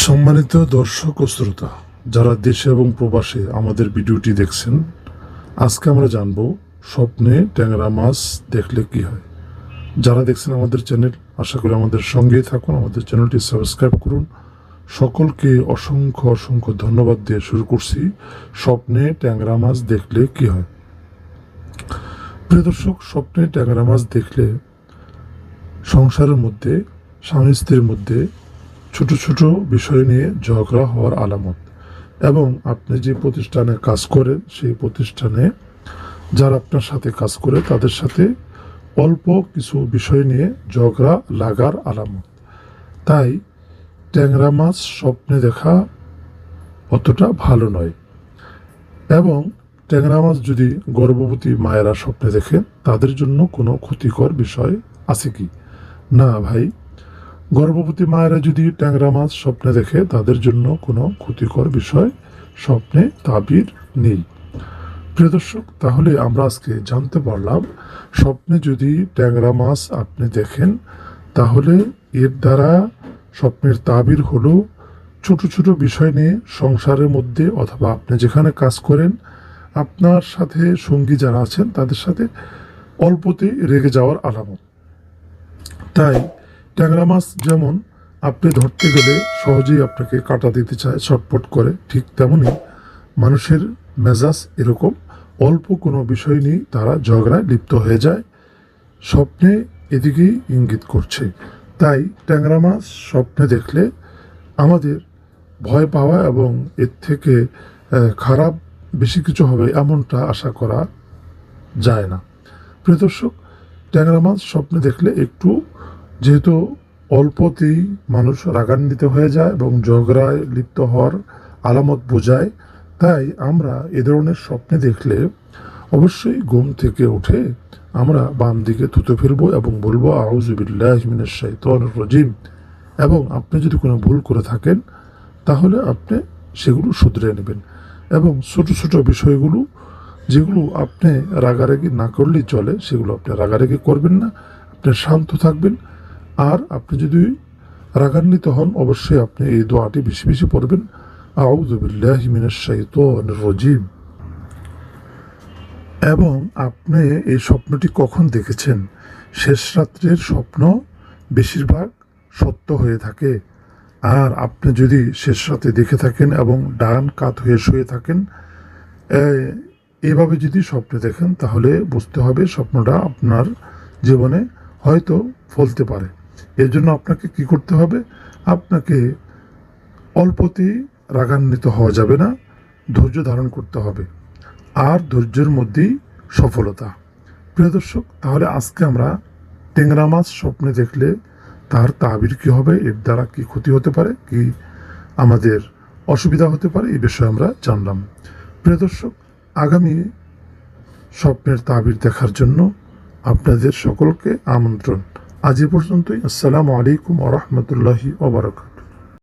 সম্মানিত দর্শক ও শ্রোতা, যারা দেশে এবং প্রবাসে আমাদের ভিডিওটি দেখছেন, আজকে আমরা জানব স্বপ্নে ট্যাংরা মাছ দেখলে কি হয়। যারা দেখছেন আমাদের চ্যানেল, আশা করি আমাদের সঙ্গেই থাকুন, আমাদের চ্যানেলটি সাবস্ক্রাইব করুন। সকলকে অসংখ্য অসংখ্য ধন্যবাদ দিয়ে শুরু করছি, স্বপ্নে ট্যাংরা মাছ দেখলে কি হয়। প্রিয় দর্শক, স্বপ্নে ট্যাংরা মাছ দেখলে সংসারের মধ্যে, স্বামী স্ত্রীর মধ্যে ছোট ছোট বিষয় নিয়ে ঝগড়া হওয়ার আলামত। এবং আপনি যে প্রতিষ্ঠানে কাজ করেন, সেই প্রতিষ্ঠানে যারা আপনার সাথে কাজ করে, তাদের সাথে অল্প কিছু বিষয় নিয়ে ঝগড়া লাগার আলামত। তাই ট্যাংরা মাছ স্বপ্নে দেখা অতটা ভালো নয়। এবং ট্যাংরা মাছ যদি গর্ভবতী মায়েরা স্বপ্নে দেখেন, তাদের জন্য কোনো ক্ষতিকর বিষয় আছে কি? না ভাই গর্ভবতী মায়েরা যদি ট্যাংরা মাছ স্বপ্নে দেখে, তাদের জন্য কোনো ক্ষতিকর বিষয় স্বপ্নে তাবির নেই। প্রিয় দর্শক, তাহলে আমরা আজকে জানতে পারলাম, স্বপ্নে যদি ট্যাংরা মাছ আপনি দেখেন, তাহলে এর দ্বারা স্বপ্নের তাবির হলো ছোট ছোট বিষয় নিয়ে সংসারের মধ্যে অথবা আপনি যেখানে কাজ করেন, আপনার সাথে সঙ্গী যারা আছেন, তাদের সাথে অল্পতে রেগে যাওয়ার আলামত। তাই ট্যাংরা মাছ যেমন আপনি ধরতে গেলে সহজেই আপনাকে কাটা দিতে চায়, ছটপট করে, ঠিক তেমনই মানুষের মেজাজ এরকম। অল্প কোনো বিষয় নিয়ে তারা ঝগড়ায় লিপ্ত হয়ে যায়। স্বপ্নে এদিকেই ইঙ্গিত করছে। তাই ট্যাংরা মাছ স্বপ্নে দেখলে আমাদের ভয় পাওয়া এবং এর থেকে খারাপ বেশি কিছু হবে এমনটা আশা করা যায় না। প্রিয় দর্শক ট্যাংরা মাছ স্বপ্নে দেখলে একটু যেহেতু অল্পতেই মানুষ রাগান্বিত হয়ে যায় এবং ঝগড়ায় লিপ্ত হওয়ার আলামত বোঝায়, তাই আমরা এ ধরনের স্বপ্নে দেখলে অবশ্যই ঘুম থেকে উঠে আমরা বাম দিকে থুতে ফেলব এবং বলব আউজুবিল্লাহ মিনাশ শাইতানির রাজিম। এবং আপনি যদি কোনো ভুল করে থাকেন, তাহলে আপনি সেগুলো শুধরে নেবেন এবং ছোট ছোট বিষয়গুলো, যেগুলো আপনি রাগারাগি না করলেই চলে, সেগুলো আপনি রাগারাগি করবেন না। আপনি শান্ত থাকবেন আর আপনি যদি রাগান্বিত হন, অবশ্যই আপনি এই দোয়াটি বেশি বেশি পড়বেন। আউজুবিল্লাহ এবং আপনি এই স্বপ্নটি কখন দেখেছেন? শেষ রাত্রের স্বপ্ন বেশিরভাগ সত্য হয়ে থাকে। আর আপনি যদি শেষ রাতে দেখে থাকেন এবং ডান কাত হয়ে শুয়ে থাকেন এভাবে যদি স্বপ্নে দেখেন, তাহলে বুঝতে হবে স্বপ্নটা আপনার জীবনে হয়তো ফলতে পারে। এর জন্য আপনাকে কি করতে হবে? আপনাকে অল্পতেই রাগান্বিত হওয়া যাবে না, ধৈর্য ধারণ করতে হবে। আর ধৈর্যের মধ্যেই সফলতা। প্রিয় দর্শক, তাহলে আজকে আমরা টেংরা মাছ স্বপ্নে দেখলে তার তাবির কি হবে, এর দ্বারা কি ক্ষতি হতে পারে, কি আমাদের অসুবিধা হতে পারে, এই বিষয়ে আমরা জানলাম। প্রিয় দর্শক, আগামী স্বপ্নের তাবির দেখার জন্য আপনাদের সকলকে আমন্ত্রণ। আজ পর্যন্তই। আসসালামু আলাইকুম ওরহমতুল্লাহি ওবরাকাত